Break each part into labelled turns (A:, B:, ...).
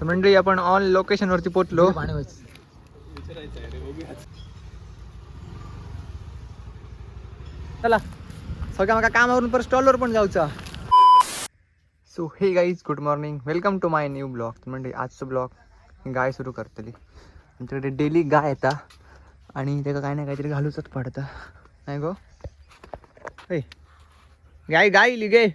A: तर मंडळी आपण ऑन लोकेशन वरती पोहोचलो. चला. सगळ्या माका कामावरून परत स्टॉलवर पण जाऊचा. So hey guys good morning welcome to my new blog म्हणजे आजचं ब्लॉग गाय सुरू करतली. आमच्याकडे डेली गाय येता. आणि त्याला काय नाही काहीतरी घालूचच पडतं. नाही गो? गाय गाय इली गे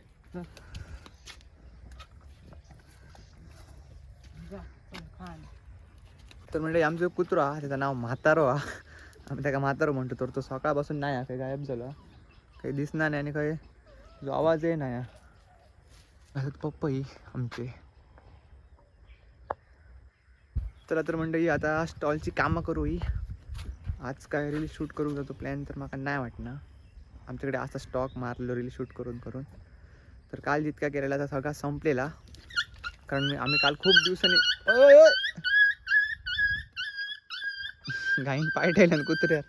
A: तर म्हणजे आमचं कुत्रो हा त्याचं नाव म्हातारो हा. आम्ही त्याला म्हातारो म्हणतो तर तो सकाळपासून नाही हा काही गायब झालो. काही दिसणार नाही आणि काही जो आवाज आहे नाही हा. असत पप्पाही आमचे. चला तर मंडळी आता स्टॉलची कामं करू ही. आज काय रील शूट करून जातो प्लॅन तर मला नाही वाटणार. आमच्याकडे असा स्टॉक मारलो रील शूट करून करून. तर काल जितका केलेला तर सगळा संपलेला. कारण आम्ही काल खूप दिवसांनी गाईन पाय ठेवल्यान कुत्र्यात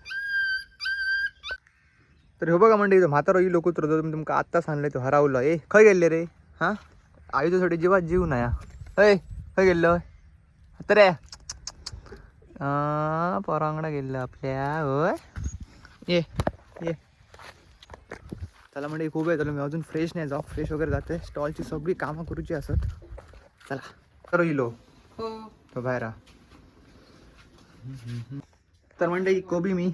A: तर हो बघा म्हणजे म्हातारो इलो कुत्रो जो मी तुमका आत्ताच आणलंय तो हरावलो. ए खय गेले रे? हा? थोडी जीवात जीव नाही हय खय गेल्लो तर रे परांगडा गेल्लो आपल्या होय? ये ये. चला म्हणजे खूप आहे चला मी अजून फ्रेश नाही जाऊ. फ्रेश वगैरे जाते. स्टॉलची सगळी कामं करूची असत. चला. तर इलो तो बाहेर. तर म्हणजे कोबी मी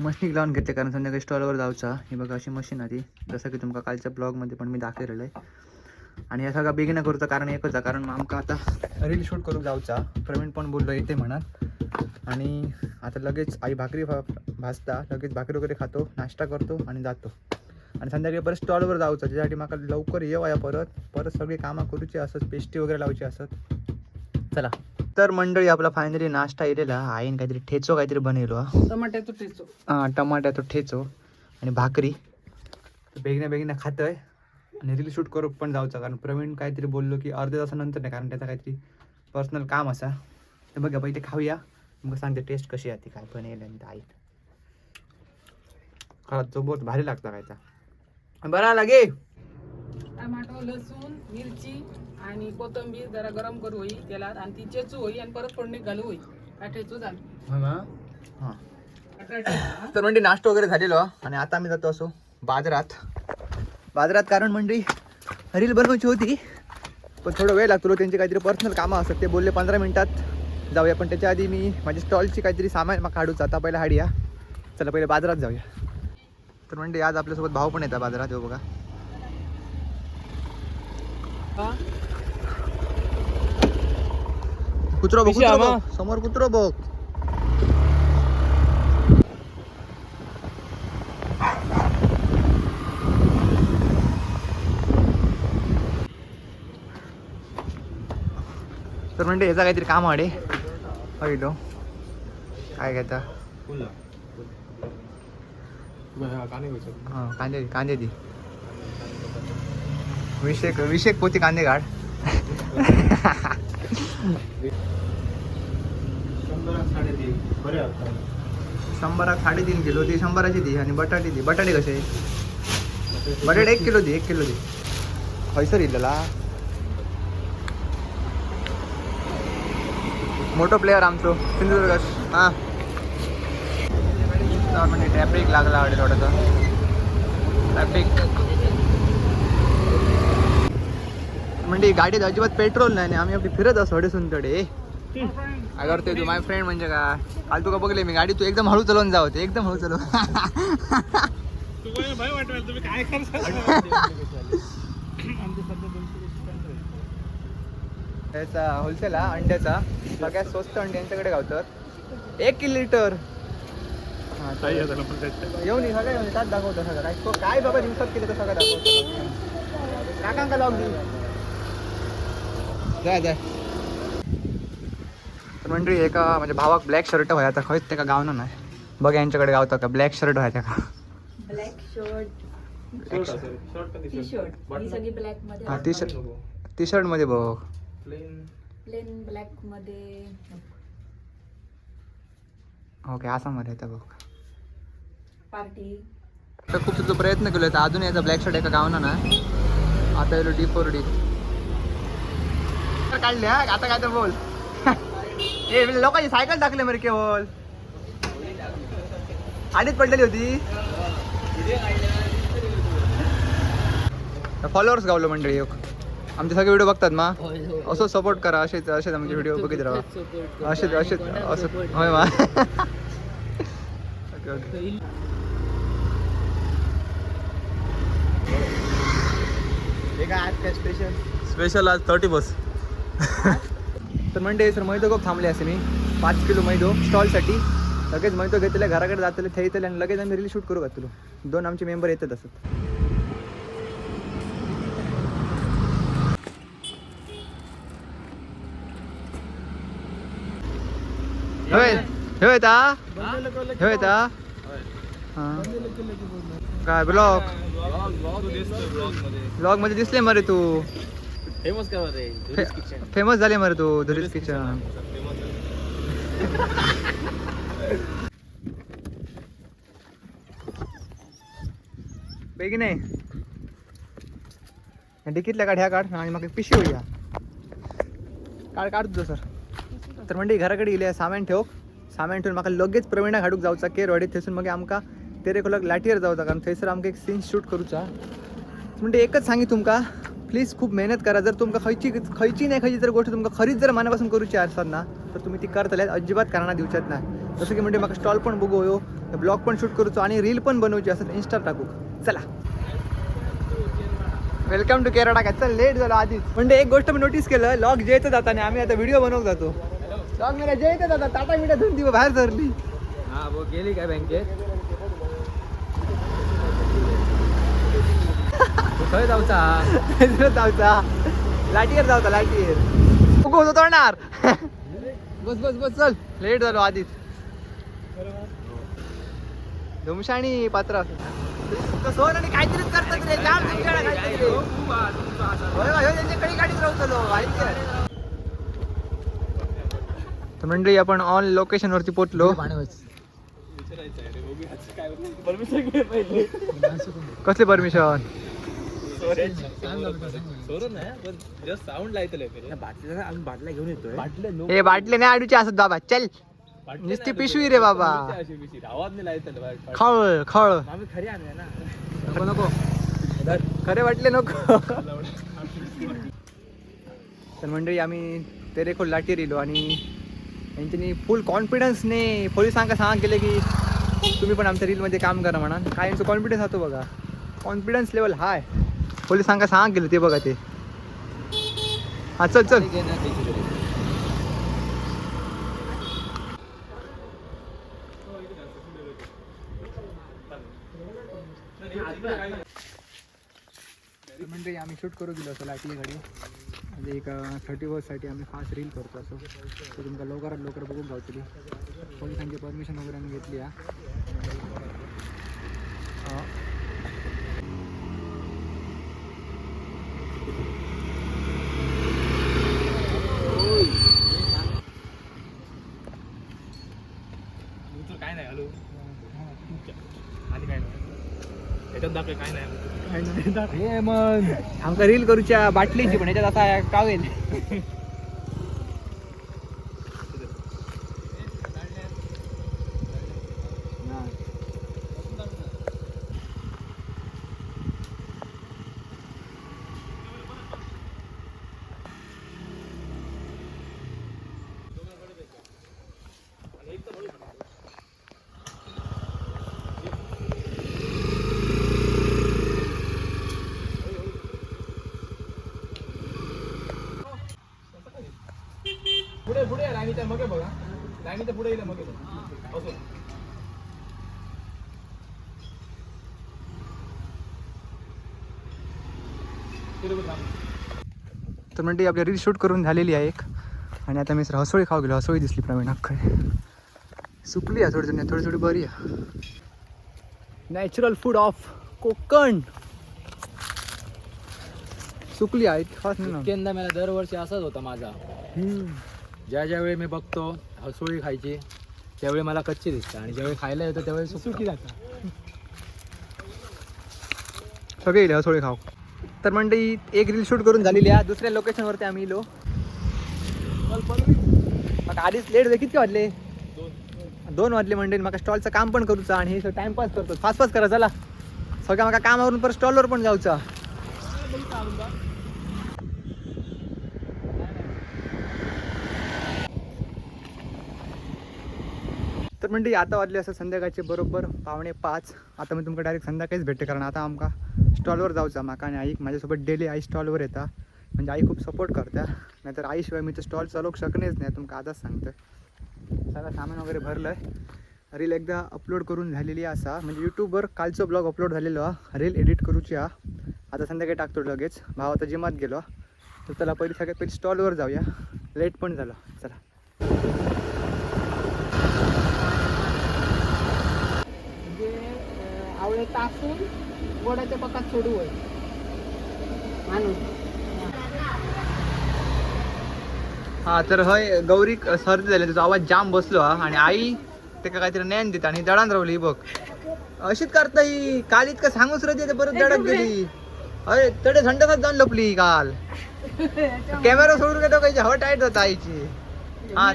A: मशीन लावून घेतले कारण संध्याकाळी स्टॉलवर जाऊचा. ही बघा अशी मशीन आहे ती. जसं की तुमका कालच्या ब्लॉगमध्ये पण मी दाखवलेलं आहे. आणि या सगळा बेगिन करूचा कारण एकच आहे कारण आमका आता रील शूट करू जाऊचा. प्रवीण पण बोललो येते म्हणत आणि आता लगेच आई भाकरी भा भाजता लगेच भाकरी वगैरे खातो नाश्ता करतो आणि जातो. आणि संध्याकाळी परत स्टॉलवर जाऊचं त्याच्यासाठी मला लवकर येऊ या परत. परत सगळी कामं करूची असत पेस्टी वगैरे लावची असत. चला. तर मंडळी आपला फायनली नाश्ता येलेला आईन काहीतरी ठेचो काहीतरी बनवलो.
B: टमाट्याचं टेचो
A: हा टमाट्याचा ठेचो आणि भाकरी. बेगण्या बेगण्या खातोय आणि रील शूट करू पण जाऊचा कारण प्रवीण काहीतरी बोललो की अर्ध्या तासानंतर नाही कारण त्याचा काहीतरी पर्सनल काम असा. तर बघा पहिले खाऊया. मग सांगते टेस्ट कशी आहे ती काय बनवलं आणि आई खरंच जो बहुत भारी लागता खायचा. बरा लागे
B: टमाटो लसूण मिरची आणि कोथिंबीर जरा गरम करू होई तेलात आणि ती चेचू होई आणि परत फोडणी घालू होई. काय ठेचू झालं
A: हां. तर म्हणजे नाश्ता वगैरे झालेलो. आणि आता आम्ही जातो असो बाजारात. बाजारात कारण म्हणजे रील बनवायची होती पण थोडं वेळ लागतो त्यांची काहीतरी पर्सनल कामं असतात ते बोलले पंधरा मिनिटात जाऊया पण त्याच्या आधी मी माझी स्टॉलची काहीतरी सामान मग काढूच आता पहिला हाडूया. चला पहिले बाजारात जाऊया. तर म्हणजे आज आपल्यासोबत भाऊ पण येतात बाजारात हो बघा? कुत्रो बघ कुत्रो. बघ. समोर कुत्रो बघ. तर म्हणजे याचा काहीतरी काम आडे हळीलो काय घेता हां कांदे कांदे दी. विषेक विषेक पोती कांदे काढ शंभराक साडेतीन. किलो ती शंभराची दी आणि बटाटे दी बटाटे कसे? बटाटे एक किलो दी एक किलो दी. खैसर इल्लेला मोठो प्लेअर आमचो सिंधुदुर्ग हां. म्हणजे ट्रॅफिक लागला वाटते थोडंसं. ट्रॅफिक म्हणजे गाडीत अजिबात पेट्रोल नाही आम्ही आपली फिरत असो हडेसून तडे. अगर ते तू माय फ्रेंड म्हणजे का? काल तुका बघले मी? गाडी तू एकदम हळू चालवून जाव ते एकदम हळू चालव त्याचा होलसेल हा अंड्याचा. सगळ्यात स्वस्त अंडे यांच्याकडे गावतात. एक किलो लिटर. हा, येऊन सगळं येऊन त्यात दाखवतो सगळं. काय बाबा दिवसात केलं तर सगळं दाखवतो. काकांका देऊ जाय जाय तर मंडळी एका म्हणजे भावाक ब्लॅक शर्ट व्हायचा खंयच ते का गावना नाही बघ यांच्याकडे गावता का? ब्लॅक शर्ट व्हायचा का
C: ब्लॅक शर्ट टी शर्ट ही सगळी
A: ब्लॅकमध्ये टी शर्ट टी शर्टमध्ये बघ.
C: प्लेन ब्लॅकमध्ये.
A: ओके असा मध्ये येतं बघ.
C: पार्टी
A: तर खूप तुझा प्रयत्न केला तर अजून याचा ब्लॅक शर्ट एका गावना ना आता येलो डी फोर डी काढले हा? आता काय तर बोल. ए लोकांची सायकल टाकले मरे केवळ आधीच पडलेली होती. फॉलोअर्स गावलो मंडळी एक. आमचे सगळे व्हिडिओ बघतात मा. असं सपोर्ट करा असेच असेच आमचे व्हिडिओ बघित राहा. असेच असेच असं होय मा. Okay okay. काय आज काय स्पेशल
D: स्पेशल आज थर्टी बस.
A: तर म्हणते सर मैदो खूप थांबले असे मी. पाच किलो मैदो स्टॉलसाठी. लगेच मैदो घेतले घराकडे जातले थैतले आणि लगेच आम्ही रील शूट करू घातलो दोन आमचे मेंबर येतात असत. काय ब्लॉग? ब्लॉगमध्ये दिसले मरे तू.
D: फेमस काय रे
A: फेमस झाले मरे तू धुरीज किचन बेगीन आहे डिकीतल्या काढ ह्या काढ आणि मग एक पिशवी होई ह्या काढ काढ तुझं सर. तर म्हणजे घराकडे गेले सामान ठेव. सामान ठेवून म्हाका लगेच प्रवीणा घाडूक जावचा केर वाडीत थंयसून मग आमका तेरेकोलाक लाटयेर जावचा कारण थंयसर आमकां एक सीन शूट करूचा. म्हणजे एकच सांगी तुमका. प्लीज खूप मेहनत करा. जर तुमका खयची खयची नाही खयची जर गोष्ट तुमका खरीच जर मनापासून करूची आसतात ना तर तुम्ही ती करतल्यात अजिबात कारणा दिवच्यात नाही. जसं की म्हणजे म्हाका स्टॉल पण बघू हो ब्लॉग पण शूट करूचो आणि रील पण बनवची असं इन्स्टा टाकू. चला. वेलकम टू केरळा काय चल लेट झालो आधीच. म्हणजे एक गोष्ट मी नोटीस केलं लॉग जे जाता आणि आम्ही आता व्हिडिओ बनवून जातो. लॉग मेरा जेत जाता टाटा मिठा धुंदी दिवं बाहेर धरली.
D: हा गेली काय बँकेत खंय जावचा
A: जावचा लाटीवर जावचा लाटीवर उगो होतो तोडणार. बस बस बस चल. लेट झालो आधीच. धुमशाणी पात्र. सोन आणि काहीतरीच करतात रे. जाम त्यांच्याकडे गाडीत राहतो तर मंडळी आपण ऑन लोकेशन वरती पोहोचलो. कसले परमिशन
D: बाटल्या घेऊन येतोय
A: हे बाटले नाही आडूचे असत बाबा चल. नुसती पिशवी रे बाबा. खळ खळ.
D: आणले ना
A: नको नको. खरे वाटले नको. तर मंडळी आम्ही तेरेखोल लाटी रिलो आणि यांच्यानी फुल कॉन्फिडन्सने पोलिसांका सांग केले की तुम्ही पण आमच्या रीलमध्ये काम करा म्हणा. काय यांचं कॉन्फिडन्स होतो बघा. कॉन्फिडन्स लेवल हाय पोलिसांका सांग गेले ते बघा ते. हा चल चल. म्हणजे आम्ही शूट करू दिलो असं लाटली घडी म्हणजे एक थर्टी साठी आम्ही फास्ट रील करतो असं. तर तुमका लवकरात लवकर बघून गावतली पोलिसांची परमिशन वगैरे आम्ही घेतली आहे. हा.
D: काय नाही हॅलो आणि काय नाही दाखव काय नाही.
A: हे मग आमका रील करूच्या बाटलीची पण याच्यात असा कावेल
D: पुढे पुढे राणीच्या मग बघा राणीच्या पुढे येईल मग असो
A: तर म्हणजे आपली रील शूट करून झालेली आहे एक. आणि आता मी हसोळी खाऊ गेलो. हसोळी दिसली प्रवीण अख्खय सुकली आहे थोडी थोडी थोडी थोडी बरी आहे. Natural food of Konkan. सुकली आहे खास नाही.
D: यंदा मला दरवर्षी असाच होता माझा. ज्या ज्यावेळी मी बघतो हसोळी खायची त्यावेळी मला कच्ची दिसतं. आणि ज्यावेळी खायला येतं त्यावेळी सुकी जातं.
A: सगळे हसोळी खाऊ. तर मंडळी एक रील शूट करून झालेली आहे. दुसऱ्या लोकेशनवरती आम्ही इलो. मग आधीच लेट होते. किती वाजले? दोन वाजले म्हणजे मग स्टॉलचं काम पण करूचा आणि हे टाइमपास करतो फास्ट फास्ट करा चला. सगळं मग कामावरून परत स्टॉलवर पण जाऊचा. तर म्हणजे आता वाजले असं संध्याकाळचे बरोबर पावणे पाच. आता मी तुमका डायरेक्ट संध्याकाळीच भेटते कारण आता आमका स्टॉलवर जाऊचा माका आणि आई माझ्यासोबत डेली आई स्टॉलवर येता. म्हणजे आई खूप सपोर्ट करता नाहीतर आईशिवाय मी तर स्टॉल चालवू शकणेच नाही तुमका आताच सांगतं सगळं सामान वगैरे भरलं आहे रील एकदा अपलोड करून झालेली असा. म्हणजे यूट्यूबवर कालचो ब्लॉग अपलोड झालेलो हा रील एडिट करूची हा आता संध्याकाळी टाकतो लगेच. भाव आता जिमात गेलो तर चला पहिले सगळ्यात पहिले स्टॉलवर जाऊया. लेट पण झालं. चला.
B: म्हणजे आवळे तासून गोड्याच्या पकात सोडू होय. माणूस
A: हा तर हय गौरी सर्दी झाली तुझा आवाज जाम बसलो हा. आणि आई ते का काहीतरी ज्ञान देत आणि दडान रावली बघ. अशीच करता ही. काल इतकं सांगूच रती ते परत दडत गेली. अरे तडे थंडसात जाऊन लपली काल. कॅमेरा सोडून घेतो काही हवा टाईट होता आईची. हा.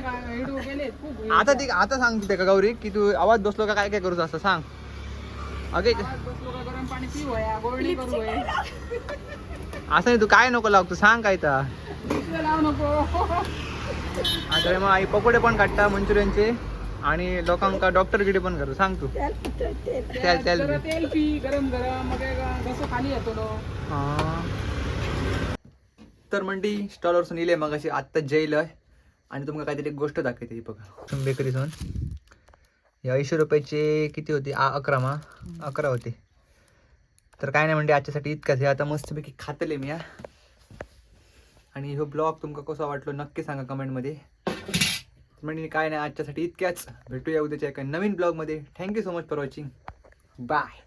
A: आता ती आता सांगते का गौरी की तू आवाज बसलो का काय काय करूच असं सांग. अगे
B: आवाज बसलो का गरम पाणी गोळणी
A: असं नाही तू काय नको लागतो सांग काय तर.
B: इथलं लावू नको.
A: आता मग आई पकोडे पण काढता मंचुरियनचे आणि लोकांका डॉक्टर गिडी पण करतो सांग तू.
B: तेल पी गरम गरम. मग कसं खाली येतो लो
A: हा. तर मंडी स्टॉलवरसून इले मग अशी आत्ता जेल आहे आणि तुम्हाला काहीतरी एक गोष्ट दाखवते ही बघा. बेकरीसून हे ऐंशी रुपयाचे किती होते? आ अकरा मा? अकरा होते. तर काय नाही म्हणजे आजच्यासाठी इतकंच हे आता मस्तपैकी खातले मी आणि हो ब्लॉग तुमका कसा वाटलो नक्की सांगा कमेंटमध्ये. म्हणजे काय नाही आजच्यासाठी इतक्याच. भेटूया उद्याच्या एका नवीन ब्लॉगमध्ये. Thank you so much for watching bye